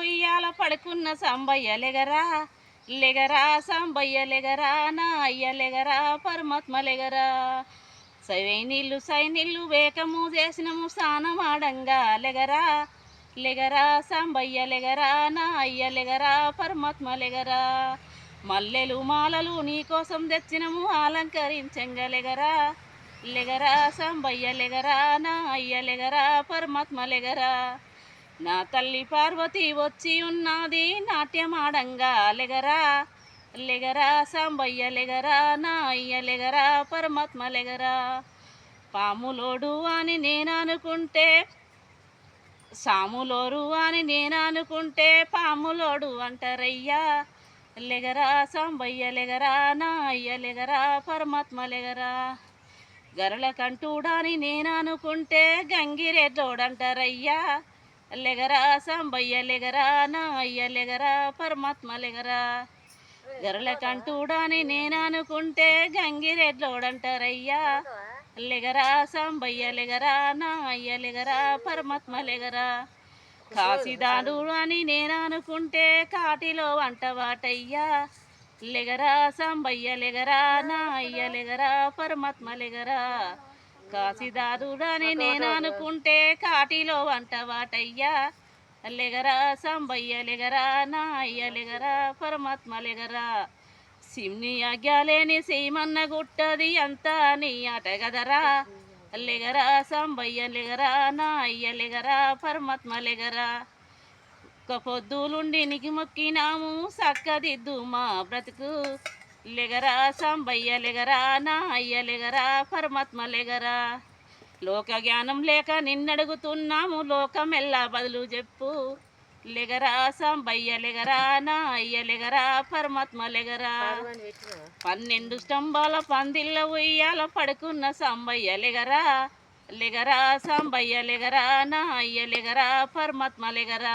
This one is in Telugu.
ఉయ్యాల పడుకున్న సంబయ్య లెగరా లెగరా సంబయ్య లెగరా నా అయ్య లెగరా పరమాత్మ లెగరా. సవై నీళ్ళు వేకము చేసినము స్నానమాడంగా లెగరా లెగరా సంబయ్య లెగరా నా అయ్య లెగరా పరమాత్మ లెగరా. మల్లెలు మాలలు నీకోసం తెచ్చినము అలంకరించంగలెగరా లెగరా లెగరా లెగరా నా అయ్య లెగరా పరమాత్మ లెగరా. నా తల్లి పార్వతి వచ్చి ఉన్నది నాట్యమాడంగా లెగరా లెగరా సాంబయ్య లెగరా నా అయ్య లెగరా పరమాత్మ లెగరా. పాములోడు అని నేను అనుకుంటే సాములోరు అని నేను అనుకుంటే పాములోడు అంటారయ్యా. లెగరా సాంబయ్య లెగరా నా అయ్య లెగరా పరమాత్మ లెగరా. గరల కంటూడని నేను అనుకుంటే గంగిరెడ్డోడంటారయ్యా. లెగరా సాంబయ్య లెగరా నామయ్య లెగరా పరమాత్మ లెగరా గరల కంటూడని నేను అనుకుంటే గంగిరెడ్లోడంటారయ్యా లెగరా సాంబయ్య లెగరా నామయ్య లెగరా పరమాత్మ లెగరా కాశీదాడు అని నేను అనుకుంటే కాటిలో వంటవాటయ్యా లెగరా సాంబయ్య లెగరా నామయ్య లెగరా పరమాత్మ లెగరా కాశీదాదుడని నేను అనుకుంటే కాటిలో వంట వాటయ్యా. లెగరా సంబయ్య లెగరా నా అయ్య లెగరా పరమాత్మ లెగరా. సిమ్ని ఆజ్ఞాలేని సీమన్న గుట్టది అంతా నీ ఆట గదరా. లెగరా సంబయ్య లెగరా నా అయ్య లెగరా పరమాత్మ లెగరా. ఒక్క పొద్దులుండి నీకు మొక్కినాము సక్కదిద్దు మా బ్రతుకు. లెగరా సాంబయ్య లెగరా నా అయ్య లెగరా పరమాత్మ లెగరా. లోక జ్ఞానం లేక నిన్నడుగుతున్నాము లోకమెల్లా బదులు చెప్పు. లెగరా సాంబయ్య లెగరా నా అయ్య లెగరా పరమాత్మ లెగరా. పన్నెండు స్తంభాల పందిళ్ళ ఉయ్యాల పడుకున్న సాంబయ్య లెగరా. లెగరా సాంబయ్య లెగరా నా అయ్య లెగరా పరమాత్మ లెగరా.